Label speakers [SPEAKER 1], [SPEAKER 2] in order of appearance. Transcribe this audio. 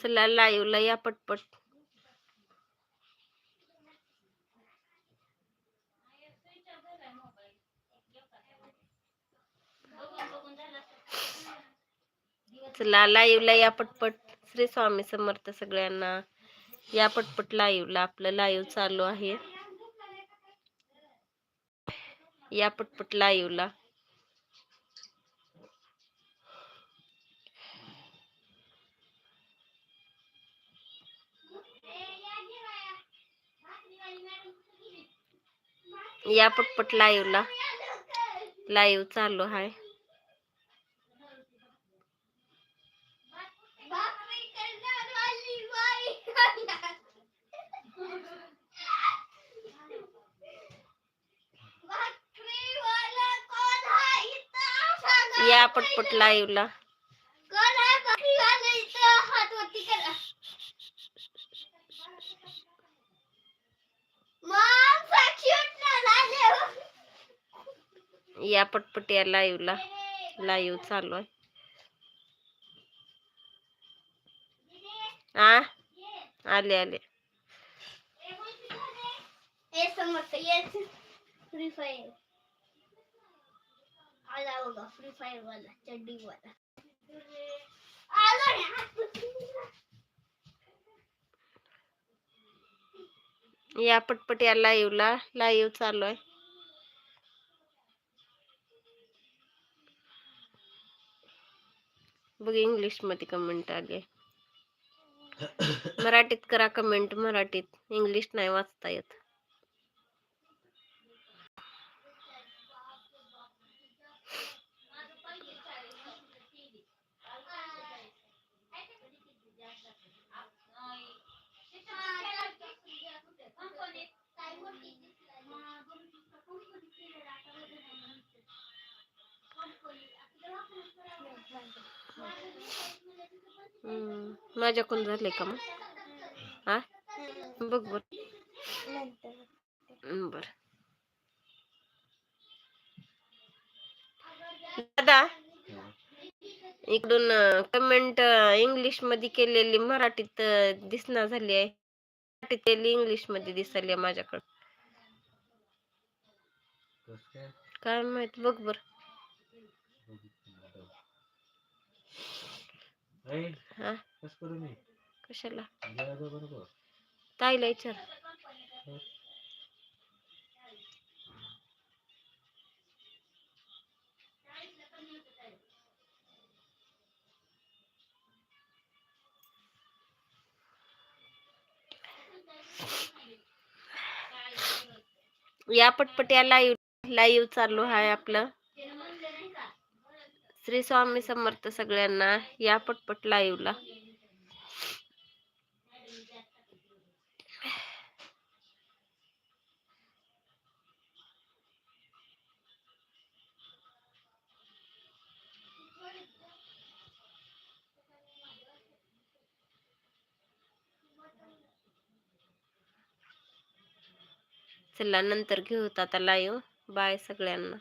[SPEAKER 1] चला लाईव्हला या पटपट. चला लाईव्हला या पटपट. श्री स्वामी समर्थ सगळ्यांना या पटपट लाईव्हला आपलं लाईव्ह चालू आहे. या पटपट लाईव्हला या पटपट लाईव्हला लाईव्ह चालू आहे. या पटपट लाईव्हला या पटपट या लाईव्हला लाईव्ह चालू आहे. आ? आले आले.
[SPEAKER 2] फ्री फायर आला बघा फ्री फायर वाला चड्डी वाला. आला
[SPEAKER 1] या पटपट या लाईव्हला लाईव्ह चालू आहे. बघ इंग्लिशमध्ये कमेंट आली. मराठीत करा कमेंट मराठीत. इंग्लिश नाही वाचता येत. माझ्याकडून झाले का मग? हा? बघ बर. बर. दादा इकडून कमेंट इंग्लिशमध्ये केलेली मराठीत दिसना झाली आहे. मराठीत केलेली इंग्लिशमध्ये दिसाली आहे माझ्याकडे काय माहीत बघ बर. हा? कशाला? ताईला विचार. या पटपट या लाईव्ह लाईव्ह चालू आहे आपलं. श्री स्वामी समर्थ सगळ्यांना या पटपट लाईव्हला चला नंतर घेऊत आता लाईव्ह बाय सगळ्यांना.